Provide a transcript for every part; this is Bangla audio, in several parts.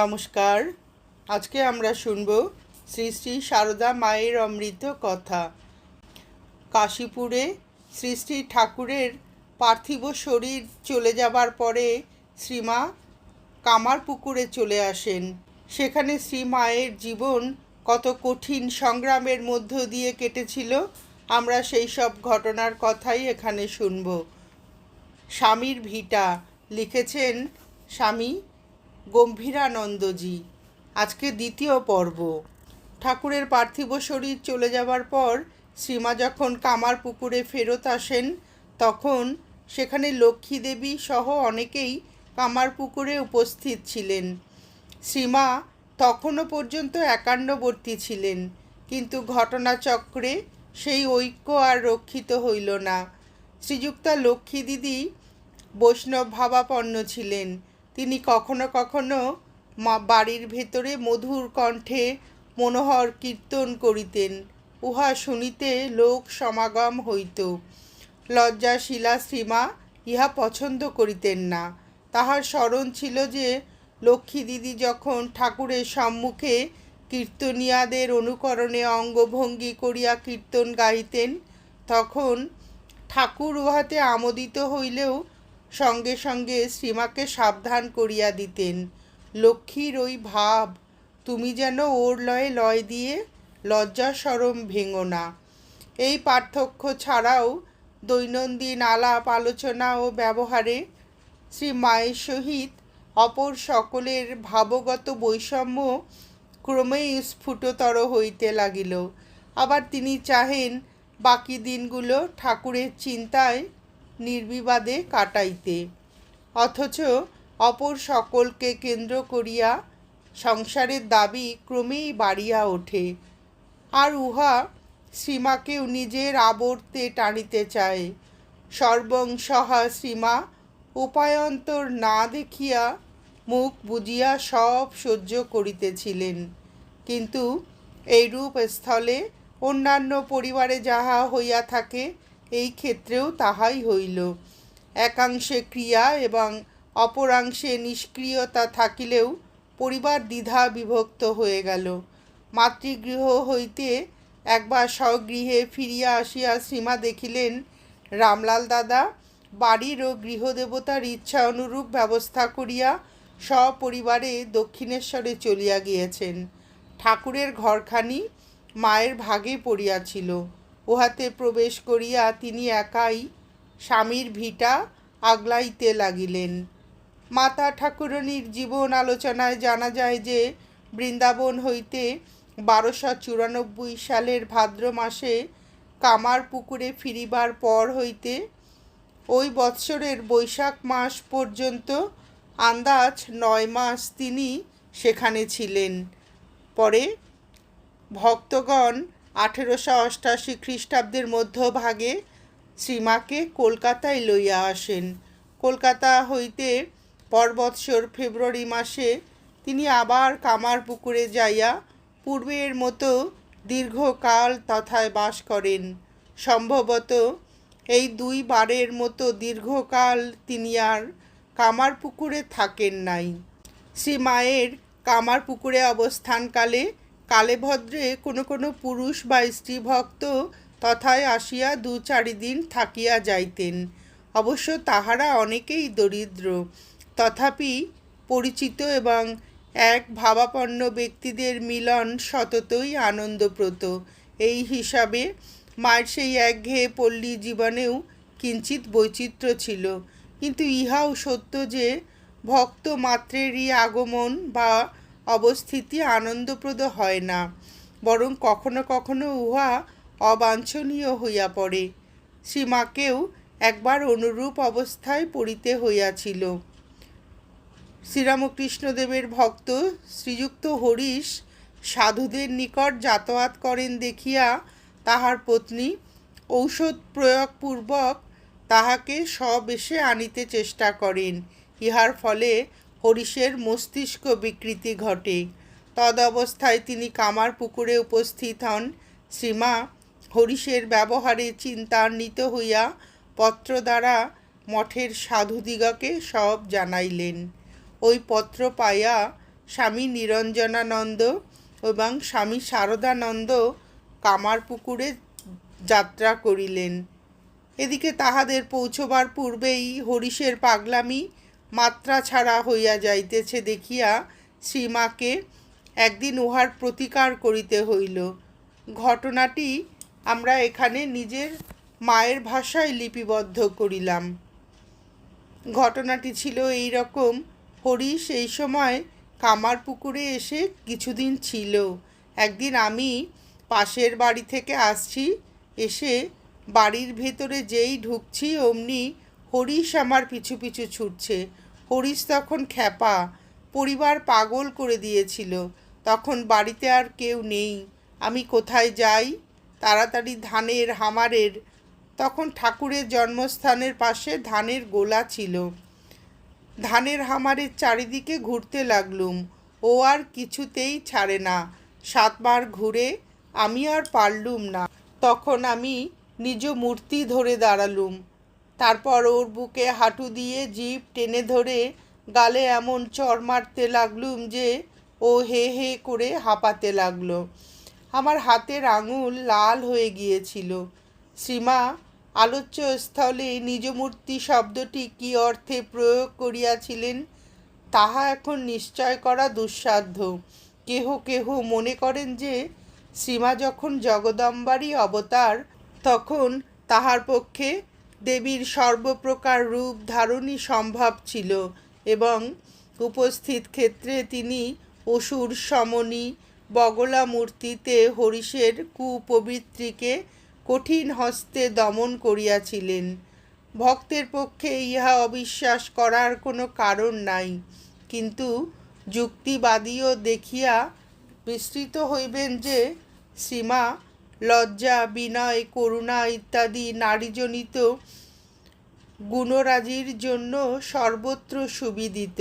নমস্কার। আজকে আমরা শুনব শ্রী শ্রী সারদা মায়ের অমৃত কথা। কাশীপুরে শ্রী শ্রী ঠাকুরের পার্থিব শরীর চলে যাবার পরে শ্রীমা কামার পুকুরে চলে আসেন। সেখানে শ্রী মায়ের জীবন কত কঠিন সংগ্রামের মধ্য দিয়ে কেটেছিল, আমরা সেই সব ঘটনার কথাই এখানে শুনব। স্বামীর ভিটা লিখেছেন স্বামী গম্ভীরানন্দজি। আজকে দ্বিতীয় পর্ব। ঠাকুরের পার্থিব শরীর চলে যাবার পর শ্রীমা যখন কামার পুকুরে ফেরত আসেন, তখন সেখানে লক্ষ্মী দেবী সহ অনেকেই কামার পুকুরে উপস্থিত ছিলেন। শ্রীমা তখনও পর্যন্ত একান্নবর্তী ছিলেন, কিন্তু ঘটনাচক্রে সেই ঐক্য আর রক্ষিত হইল না। শ্রীযুক্তা লক্ষ্মী দিদি বৈষ্ণব ভাবাপন্ন ছিলেন। তিনি কখনো কখনো মা বাড়ির ভেতরে মধুর কণ্ঠে মনোহর কীর্তন করিতেন। উহা শুনিতে লোক সমাগম হইত। লজ্জাশীলা শ্রীমা ইহা পছন্দ করিতেন না। তাহার স্মরণ ছিল যে লক্ষ্মী দিদি যখন ঠাকুরের সম্মুখে কীর্তনিয়াদের অনুকরণে অঙ্গভঙ্গি করিয়া কীর্তন গাইতেন তখন ঠাকুর উহাতে আমোদিত হইলেও সঙ্গে সঙ্গে শ্রীমাকে সাবধান করিয়া দিতেন। লক্ষ্মীর ওই ভাব, তুমি যেন ওর লয়ে লয় দিয়ে লজ্জা সরম ভেঙো না এই পার্থক্য ছাড়াও দৈনন্দিন আলাপ, আলোচনা ও ব্যবহারে শ্রী মায়ের সহিত অপর সকলের ভাবগত বৈষম্য ক্রমেই স্ফুটতর হইতে লাগিল। আবার তিনি চাহেন, বাকি দিনগুলো ঠাকুরের চিন্তায় নির্বিবাদে কাটাইতে। অথচ অপর সকলকে কেন্দ্র করিয়া সংসারের দাবি ক্রমেই বাড়িয়া ওঠে। আর উহা শ্রীমাকেও নিজের আবর্তে টানিতে চায়। সর্বং সহা শ্রীমা উপায়ন্তর না দেখিয়া মুখ বুঝিয়া সব সহ্য করিতেছিলেন। কিন্তু এইরূপ স্থলে অন্যান্য পরিবারে যাহা হইয়া থাকে এই ক্ষেত্রেও তাহাই হইল। একাংশে ক্রিয়া এবং অপরাংশে নিষ্ক্রিয়তা থাকিলেও পরিবার দ্বিধা বিভক্ত হয়ে গেল। মাতৃগৃহ হইতে একবার স্বগৃহে ফিরিয়া আসিয়া সীমা দেখিলেন রামলাল দাদা, বাড়ির ও গৃহদেবতার ইচ্ছা অনুরূপ ব্যবস্থা করিয়া সপরিবারে দক্ষিণেশ্বরে চলিয়া গিয়েছেন। ঠাকুরের ঘরখানি মায়ের ভাগে পড়িয়াছিল। উহাতে প্রবেশ করিয়া তিনি একাই স্বামীর ভিটা আগলাইতে লাগিলেন। মাতা ঠাকুরণীর জীবন আলোচনায় জানা যায় যে, বৃন্দাবন হইতে বারোশো চুরানব্বই সালের ভাদ্র মাসে কামার পুকুরে ফিরিবার পর হইতে ওই বৎসরের বৈশাখ মাস পর্যন্ত আন্দাজ নয় মাস তিনি সেখানে ছিলেন। পরে ভক্তগণ আঠেরোশো অষ্টাশি খ্রিস্টাব্দের মধ্যভাগে শ্রীমাকে কলকাতায় লইয়া আসেন। কলকাতা হইতে পরবৎসর ফেব্রুয়ারি মাসে তিনি আবার কামার পুকুরে যাইয়া পূর্বের মতো দীর্ঘকাল তথায় বাস করেন। সম্ভবত এই দুই বারের মতো দীর্ঘকাল তিনি আর কামার পুকুরে থাকেন নাই। শ্রী মায়ের কামার পুকুরে অবস্থানকালে কালেভদ্রে কোনো কোনো পুরুষ বা স্ত্রী ভক্ত তথায় আসিয়া দু চারিদিন থাকিয়া যাইতেন। অবশ্য তাহারা অনেকেই দরিদ্র। তথাপি পরিচিত এবং এক ভাবাপন্ন ব্যক্তিদের মিলন সততই আনন্দপ্রত এই হিসাবে মায়ের সেই একঘেয়ে পল্লী জীবনেও কিঞ্চিত বৈচিত্র্য ছিল। কিন্তু ইহাও সত্য যে ভক্ত মাত্রেরই আগমন বা অবস্থিতি আনন্দপ্রদ হয় না, বরং কখনো কখনো উহা অবাঞ্ছনীয় হইয়া পড়ে। শ্রীমাকেও একবার অনুরূপ অবস্থায় পড়িতে হইয়াছিল। শ্রীরামকৃষ্ণদেবের ভক্ত শ্রীযুক্ত হরিশ সাধুদের নিকট যাতায়াত করেন দেখিয়া তাহার পত্নী ঔষধ প্রয়োগপূর্বক তাহাকে স্ববেশে আনিতে চেষ্টা করেন। ইহার ফলে হরিশের মস্তিষ্ক বিকৃতি ঘটে। তদবস্থায় তিনি কামার পুকুরে উপস্থিত হন। শ্রীমা হরিশের ব্যবহারে চিন্তান্বিত হইয়া পত্র দ্বারা মঠের সাধুদিগকে সব জানাইলেন। ওই পত্র পাইয়া স্বামী নিরঞ্জনানন্দ এবং স্বামী শারদানন্দ কামারপুকুরে যাত্রা করিলেন। এদিকে তাহাদের পৌঁছবার পূর্বেই হরিশের পাগলামি মাত্রা ছাড়া হইয়া যাইতেছে দেখিয়া শ্রীমাকে একদিন উহার প্রতিকার করিতে হইল। ঘটনাটি আমরা এখানে নিজের মায়ের ভাষায় লিপিবদ্ধ করিলাম। ঘটনাটি ছিল এই রকম, হরিশ এই সময় কামারপুকুরে এসে কিছুদিন ছিল। একদিন আমি পাশের বাড়ি থেকে আসছি, এসে বাড়ির ভেতরে যেই ঢুকছি, অমনি হরিশ আমার পিছু পিছু ছুটছে। হরিশ তখন খ্যাপা, পরিবার পাগল করে দিয়েছিল। তখন বাড়িতে আর কেউ নেই। আমি কোথায় যাই? তাড়াতাড়ি ধানের হামারের। তখন ঠাকুরের জন্মস্থানের পাশে ধানের গোলা ছিল। ধানের হামারের চারিদিকে ঘুরতে লাগলুম। ও আর কিছুতেই ছাড়ে না। সাতবার ঘুরে আমি আর পারলুম না। তখন আমি নিজ মূর্তি ধরে দাঁড়ালুম। তারপর ওর বুকে হাঁটু দিয়ে জিভ টেনে ধরে গালে এমন চর মারতে লাগলুম যে ও হে হে করে হাঁপাতে লাগল। আমার হাতের আঙুল লাল হয়ে গিয়েছিল। শ্রীমা, আলোচ্য স্থলে নিজমূর্তি শব্দটি কী অর্থে প্রয়োগ করিয়াছিলেন, তাহা এখন নিশ্চয় করা দুঃসাধ্য। কেহ কেহ মনে করেন যে, শ্রীমা যখন জগদম্বারই অবতার, তখন তাহার পক্ষে দেবীর সর্বপ্রকার রূপ ধারণই সম্ভব ছিল এবং উপস্থিত ক্ষেত্রে তিনি অসুর সমনী বগলা মূর্তিতে হরিষের কুপবিত্রীকে কঠিন হস্তে দমন করিয়াছিলেন। ভক্তের পক্ষে ইহা অবিশ্বাস করার কোনো কারণ নাই, কিন্তু যুক্তিবাদীও দেখিয়া বিস্তৃত হইবেন যে সীমা লজ্জা, বিনয়, করুণা ইত্যাদি নারীজনিত গুণরাজির জন্য সর্বত্র সুবিদিত।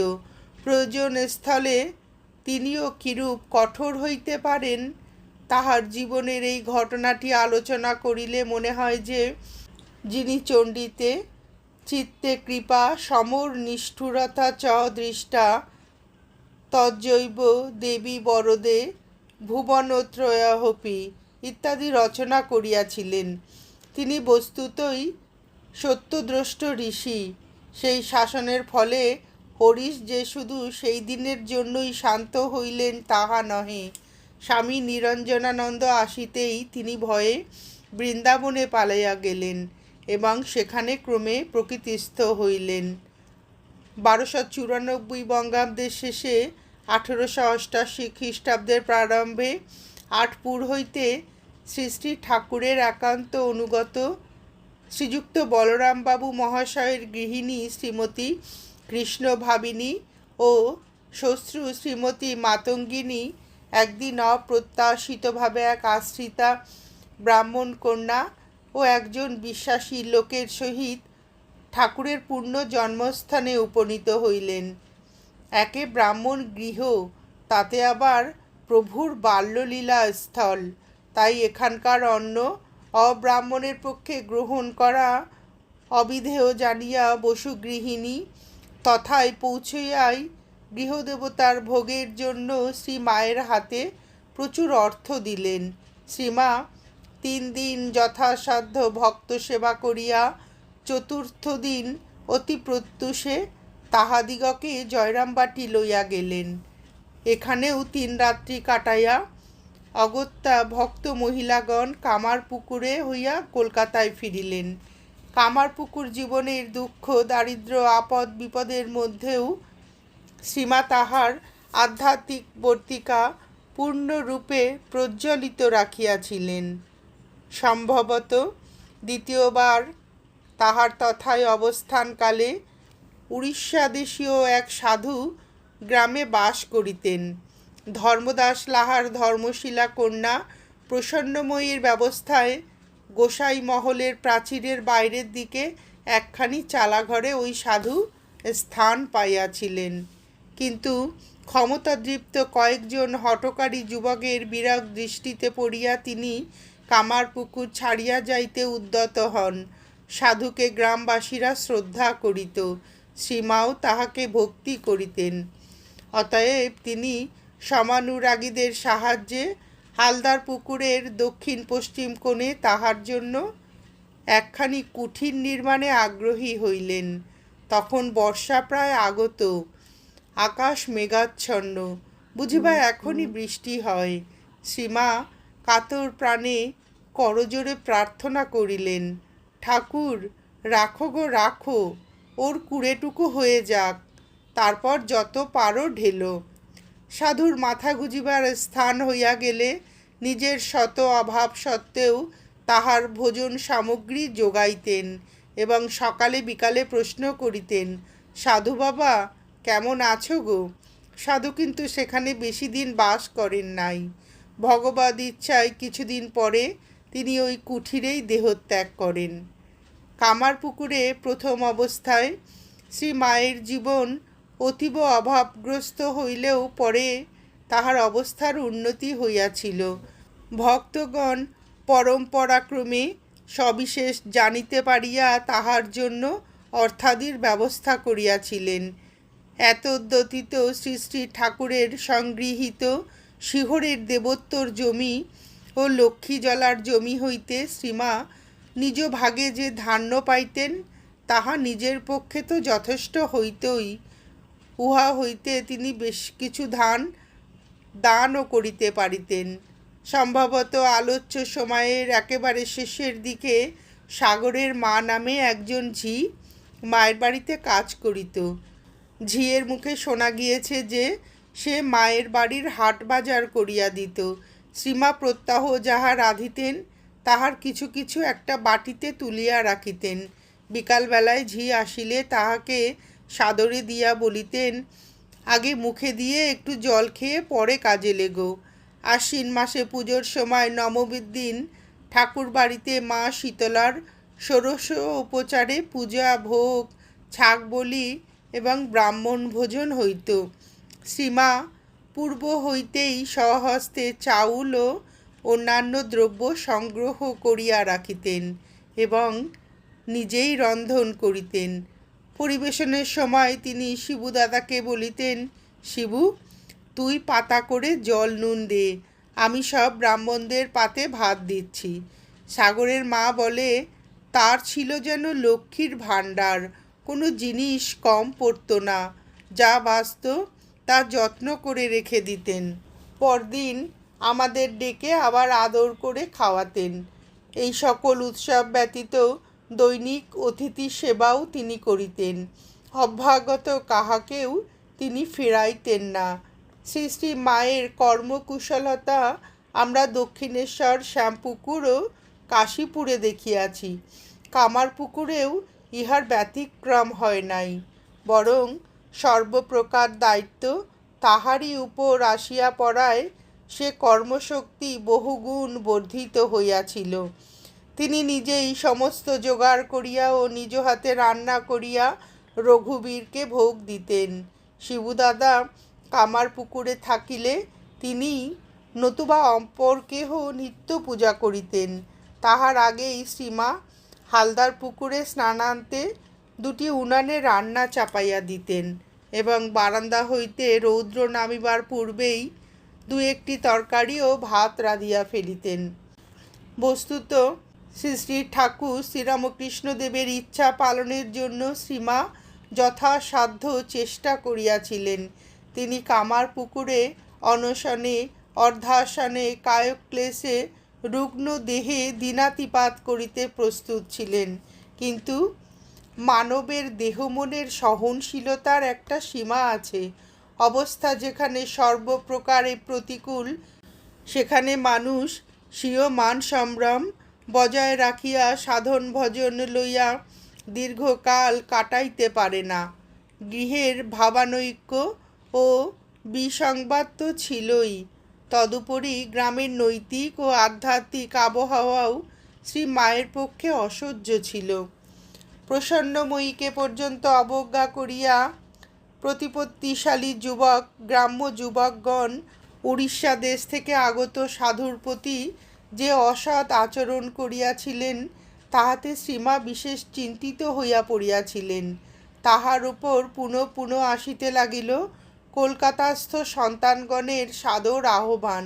প্রয়োজন স্থলে তিনিও কিরূপ কঠোর হইতে পারেন, তাহার জীবনের এই ঘটনাটি আলোচনা করিলে মনে হয় যে, যিনি চণ্ডীতে চিত্তে কৃপা, সমর নিষ্ঠুরতা চ দৃষ্টা, তজ্জৈব দেবী বরদে ভুবনত্রয়াহপি। ইত্যাদি রচনা করিয়াছিলেন। তিনি বস্তুতই সত্যদ্রষ্ট ঋষি। সেই শাসনের ফলে হরিশ যে শুধু সেই দিনের জন্যই শান্ত হইলেন তাহা নহে। স্বামী নিরঞ্জনানন্দ আসিতেই তিনি ভয়ে বৃন্দাবনে পালাইয়া গেলেন এবং সেখানে ক্রমে প্রকৃতিস্থ হইলেন। বারোশো চুরানব্বই বঙ্গাব্দের শেষে আঠেরোশো অষ্টাশি খ্রিস্টাব্দের প্রারম্ভে আটপুর হইতে শ্রী শ্রী ঠাকুরের একান্ত অনুগত শ্রীযুক্ত বলরামবাবু মহাশয়ের গৃহিণী শ্রীমতী কৃষ্ণ ভাবিনী ও শ্বশ্রু শ্রীমতী মাতঙ্গিনী একদিন অপ্রত্যাশিতভাবে এক আশ্রিতা ব্রাহ্মণ কন্যা ও একজন বিশ্বাসী লোকের সহিত ঠাকুরের পূর্ণ জন্মস্থানে উপনীত হইলেন। একে ব্রাহ্মণ গৃহ, তাতে আবার প্রভুর বাল্যলীলা স্থল। তাই এখানকার অন্ন অব্রাহ্মণের পক্ষে গ্রহণ করা অবিধেয় জানিয়া বসুগৃহিণী তথায় পৌঁছইয়াই গৃহদেবতার ভোগের জন্য শ্রী মায়ের হাতে প্রচুর অর্থ দিলেন। শ্রীমা তিন দিন যথাসাধ্য ভক্ত সেবা করিয়া চতুর্থ দিন অতি প্রত্যুষে তাহাদিগকে জয়রামবাটি লইয়া গেলেন। এখানেও তিন রাত্রি কাটাইয়া অগত্যা ভক্ত মহিলাগণ কামারপুকুরে হইয়া কলকাতায় ফিরিলেন। কামারপুকুর জীবনের দুঃখ দারিদ্র আপদ, বিপদের মধ্যেও শ্রীমা তাহার আধ্যাত্মিক বর্তিকা পূর্ণরূপে প্রজ্বলিত রাখিয়াছিলেন। সম্ভবত দ্বিতীয়বার তাহার তথায় অবস্থানকালে উড়িষ্যাদেশীয় এক সাধু গ্রামে বাস করিতেন। ধর্মদাস লাহার ধর্মশিলা কন্যা প্রসন্নময়ীর ব্যবস্থায় গোসাই মহলের প্রাচীরের বাইরের দিকে একখানি চালাঘরে ওই সাধু স্থান পাইয়াছিলেন। কিন্তু ক্ষমতাদৃপ্ত কয়েকজন হটকারী যুবকের বিরাগ দৃষ্টিতে পড়িয়া তিনি কামারপুকুর ছাড়িয়া যাইতে উদ্যত হন। সাধুকে গ্রামবাসীরা শ্রদ্ধা করিত। শ্রীমাও তাহাকে ভক্তি করিতেন। অতএব তিনি সমানুরাগীদের সাহায্যে হালদার পুকুরের দক্ষিণ পশ্চিম কোণে তাহার জন্য একখানি কুঠির নির্মাণে আগ্রহী হইলেন। তখন বর্ষা প্রায় আগত আকাশ মেঘাচ্ছন্ন। বুঝিবা এখনই বৃষ্টি হয়। সীমা কাতর প্রাণে করজোরে প্রার্থনা করিলেন ঠাকুর রাখো গো রাখো ওর কুড়েটুকু হয়ে যাক। তারপর যত পারো ঢেলো। সাধুর মাথা গুজিবার স্থান হইয়া গেলে নিজের শত অভাব সত্ত্বেও তাহার ভোজন সামগ্রী যোগাইতেন এবং সকালে বিকালে প্রশ্ন করিতেন, সাধু বাবা, কেমন আছো গো? সাধু কিন্তু সেখানে বেশি দিন বাস করেন নাই। ভগবদ ইচ্ছায় কিছুদিন পরে তিনি ওই কুঠিরেই দেহত্যাগ করেন। কামারপুকুরে প্রথম অবস্থায় শ্রী মায়ের জীবন অতীব অভাবগ্রস্ত হইলেও পরে তাহার অবস্থার উন্নতি হইয়াছিল। ভক্তগণ পরম্পরাক্রমে সবিশেষ জানিতে পারিয়া তাহার জন্য অর্থাদির ব্যবস্থা করিয়াছিলেন। এতদ্যতীত শ্রী শ্রী ঠাকুরের সংগৃহীত শিহরের দেবোত্তর জমি ও লক্ষ্মী জলার জমি হইতে শ্রীমা নিজ ভাগে যে ধান্য পাইতেন, তাহা নিজের পক্ষে তো যথেষ্ট হইতই। উহা হইতে তিনি বেশ কিছু ধান দানও করিতে পারিতেন। সম্ভবত আলোচ্য সময়ের একেবারে শেষের দিকে সাগরের মা নামে একজন ঝি মায়ের বাড়িতে কাজ করিত। ঝিয়ের মুখে শোনা গিয়েছে যে, সে মায়ের বাড়ির হাট বাজার করিয়া দিত। শ্রীমা প্রত্যাহ যাহা রাঁধিতেন, তাহার কিছু কিছু একটা বাটিতে তুলিয়া রাখিতেন। বিকালবেলায় ঝি আসিলে তাহাকে সাদরে দিয়া বলিতেন, আগে মুখে দিয়ে একটু জল খেয়ে পরে কাজে লেগো। আশ্বিন মাসে পুজোর সময় নবমীর দিন ঠাকুর বাড়িতে মা শীতলার ষোড়শ উপচারে পূজা, ভোগ ছাগ বলি এবং ব্রাহ্মণ ভোজন হইত। শ্রীমা পূর্ব হইতেই স্বহস্তে চাউল ও অন্যান্য দ্রব্য সংগ্রহ করিয়া রাখিতেন এবং নিজেই রন্ধন করিতেন। পরিবেশনের সময় তিনি শিবু দাদাকে বলিতেন, শিবু, তুই পাতা করে জল নুন দে, আমি সব ব্রাহ্মণদের পাতে ভাত দিচ্ছি সাগরের মা বলে, তার ছিল যেন লক্ষ্মীর ভাণ্ডার, কোনো জিনিস কম পড়তো না। যা বাঁচত, তা যত্ন করে রেখে দিতেন। পরদিন আমাদের ডেকে আবার আদর করে খাওয়াতেন। এই সকল উৎসব ব্যতীত দৈনিক অতিথি সেবাও তিনি করিতেন। অভ্যাগত কাহাকেও তিনি ফেরাইতেন না। শ্রী শ্রী মায়ের কর্মকুশলতা আমরা দক্ষিণেশ্বর শ্যামপুকুর ও কাশীপুরে দেখিয়াছি। কামারপুকুরেও ইহার ব্যতিক্রম হয় নাই। বরং সর্বপ্রকার দায়িত্ব তাহারই উপর আসিয়া পড়ায় সে কর্মশক্তি বহুগুণ বর্ধিত হইয়াছিল। তিনি নিজেই সমস্ত জোগাড় করিয়া ও নিজ হাতে রান্না করিয়া রঘুবীরকে ভোগ দিতেন। শিবুদাদা কামার পুকুরে থাকিলে তিনি নতুবা অপর কেহ নিত্য পূজা করিতেন। তাহার আগেই শ্রীমা হালদার পুকুরে স্নানান্তে দুটি উনানে রান্না চাপাইয়া দিতেন এবং বারান্দা হইতে রৌদ্র নামিবার পূর্বেই দু একটি তরকারি ও ভাত রাঁধিয়া ফেলিতেন। বস্তুত শ্রী শ্রী ঠাকুর শ্রীরামকৃষ্ণদেবের ইচ্ছা পালনের জন্য শ্রীমা যথাসাধ্য চেষ্টা করিয়াছিলেন। তিনি কামার পুকুরে, অনশনে, অর্ধাসনে, কায়ক্লেশে, রুগ্ন দেহে দিনাতিপাত করিতে প্রস্তুত ছিলেন। কিন্তু মানবের দেহমনের সহনশীলতার একটা সীমা আছে। অবস্থা যেখানে সর্বপ্রকারে প্রতিকূল, সেখানে মানুষ স্বীয় মান সম্ভ্রম বজায় রাখিয়া সাধন ভজন লইয়া দীর্ঘকাল কাটাইতে পারে না। গৃহের ভাবানৈক্য ও বিসংবাদ তো ছিলই। তদুপরি গ্রামের নৈতিক ও আধ্যাত্মিক আবহাওয়াও শ্রী মায়ের পক্ষে অসহ্য ছিল। প্রসন্নময়ীকে পর্যন্ত অবজ্ঞা করিয়া প্রতিপত্তিশালী যুবক, গ্রাম্য যুবকগণ উড়িষ্যা দেশ থেকে আগত সাধুর প্রতি যে অসৎ আচরণ করিয়াছিলেন, তাহাতে শ্রীমা বিশেষ চিন্তিত হইয়া পড়িয়াছিলেন। তাহার উপর পুনঃ পুনঃ আসিতে লাগিল কলকাতাস্থ সন্তানগণের সাদর আহ্বান।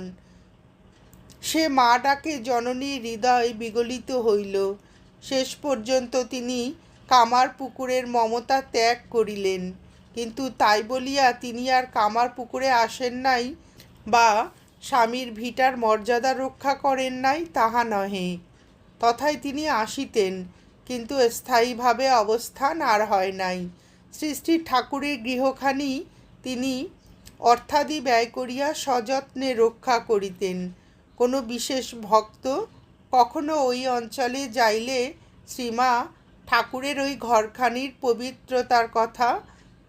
সে মা ডাকে জননীর হৃদয় বিগলিত হইল। শেষ পর্যন্ত তিনি কামার পুকুরের মমতা ত্যাগ করিলেন। কিন্তু তাই বলিয়া তিনি আর কামার পুকুরে আসেন নাই বা স্বামীর ভিটার মর্যাদা রক্ষা করেন নাই, তাহা নহে। তথায় তিনি আসিতেন, কিন্তু স্থায়ীভাবে অবস্থান আর হয় নাই। শ্রী ঠাকুরের গৃহখানি তিনি অর্থাদি ব্যয় করিয়া সযত্নে রক্ষা করিতেন। কোনো বিশেষ ভক্ত কখনো ওই অঞ্চলে যাইলে শ্রীমা ঠাকুরের ওই ঘরখানির পবিত্রতার কথা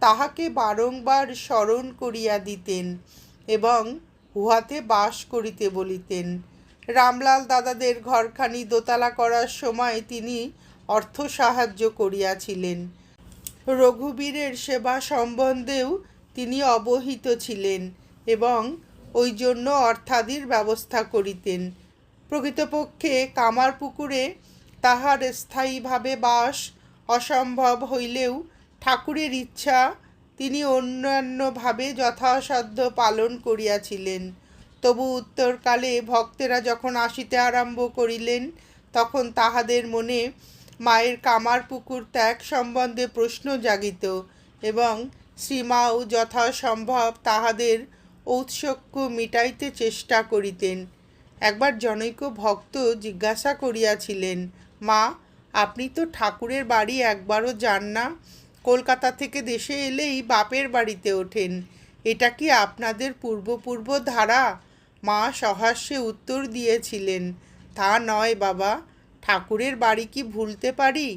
তাহাকে বারংবার স্মরণ করিয়া দিতেন এবং উহাতে বাস করিতে বলিতেন। রামলাল দাদাদের ঘরখানি দোতলা করার সময় তিনি অর্থ সাহায্য করিয়াছিলেন। রঘুবীরের সেবা সম্বন্ধেও তিনি অবহিত ছিলেন এবং ওই জন্য অর্থাদির ব্যবস্থা করিতেন। প্রকৃতপক্ষে কামারপুকুরে তাহার স্থায়ীভাবে বাস অসম্ভব হইলেও ঠাকুরের ইচ্ছা তিনি অন্যান্যভাবে যথাসাধ্য পালন করিয়াছিলেন। তবু উত্তরকালে ভক্তেরা যখন আসিতে আরম্ভ করিলেন, তখন তাহাদের মনে মায়ের কামার পুকুর ত্যাগ সম্বন্ধে প্রশ্ন জাগিত এবং শ্রীমাও যথাসম্ভব তাহাদের ঔৎসক্য মিটাইতে চেষ্টা করিতেন। একবার জনৈক ভক্ত জিজ্ঞাসা করিয়াছিলেন, মা, আপনি তো ঠাকুরের বাড়ি একবারও যান না? কলকাতা থেকে দেশে এলেই বাপের বাড়িতে ওঠেন। এটা কি আপনাদের পূর্বপূর্ব ধারা? মা সহাস্যে উত্তর দিয়েছিলেন, তা নয় বাবা, ঠাকুরের বাড়ি কি ভুলতে পারি?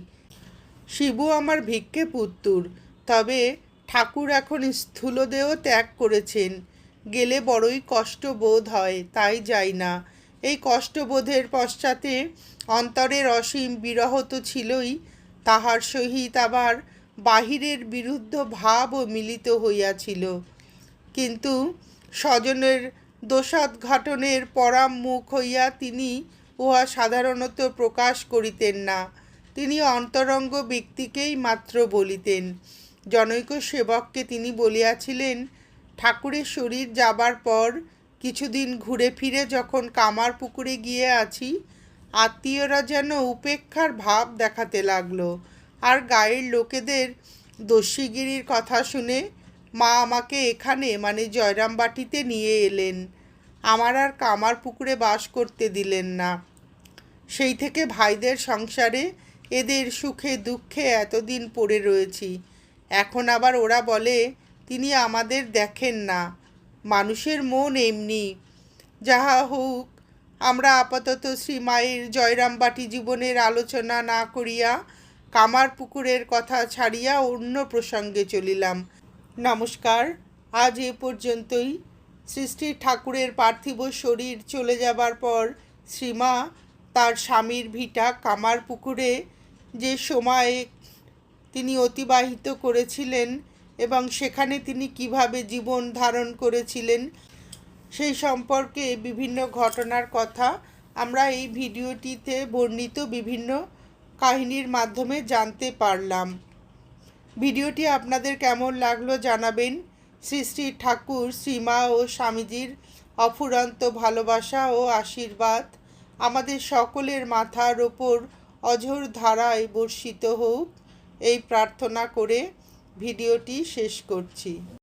শিবু আমার ভিক্ষে পুত্তুর, তবে ঠাকুর এখন স্থূলদেহ ত্যাগ করেছেন। গেলে বড়ই কষ্ট বোধ হয়, তাই যাই না। এই কষ্টবোধের পশ্চাতে অন্তরের অসীম বিরহ তো ছিলই, তাহার সহিত আবার বাহিরের বিরুদ্ধ ভাবও মিলিত হইয়াছিল। কিন্তু স্বজনের দোষাদঘাটনের পরাম মুখ হইয়া তিনি উহা সাধারণত প্রকাশ করিতেন না। তিনি অন্তরঙ্গ ব্যক্তিকেই মাত্র বলিতেন। জনৈক সেবককে তিনি বলিয়াছিলেন, ঠাকুরের শরীর যাবার পর কিছুদিন ঘুরে ফিরে যখন কামার পুকুরে গিয়ে আছি, আত্মীয়রা যেন উপেক্ষার ভাব দেখাতে লাগল। আর গায়ের লোকেদের দস্যিগিরির কথা শুনে মা আমাকে এখানে মানে জয়রামবাটিতে নিয়ে এলেন। আমার আর কামার পুকুরে বাস করতে দিলেন না। সেই থেকে ভাইদের সংসারে এদের সুখে দুঃখে এতদিন পড়ে রয়েছি। এখন আবার ওরা বলে, তিনি আমাদের দেখেন না। মানুষের মন এমনি। যাহা হোক, আমরা আপাতত শ্রীমায়ের জয়রামবাটি জীবনের আলোচনা না করিয়া কামার পুকুরের কথা ছাড়িয়া অন্য প্রসঙ্গে চলিলাম। নমস্কার, আজ এ পর্যন্তই। সৃষ্টি ঠাকুরের পার্থিব শরীর চলে যাবার পর শ্রীমা তার স্বামীর ভিটা কামার পুকুরে যে সময়ে তিনি অতিবাহিত করেছিলেন এবং সেখানে তিনি কীভাবে জীবন ধারণ করেছিলেন, সেই সম্পর্কে বিভিন্ন ঘটনার কথা আমরা এই ভিডিওটিতে বর্ণিত বিভিন্ন কাহিনীর মাধ্যমে জানতে পারলাম। ভিডিওটি আপনাদের কেমন লাগল জানাবেন। শ্রী শ্রী ঠাকুর শ্রীমা ও স্বামীজির অফুরন্ত ভালোবাসা ও আশীর্বাদ আমাদের সকলের মাথার ওপর অঝোর ধারায় বর্ষিত হোক, এই প্রার্থনা করে ভিডিওটি শেষ করছি।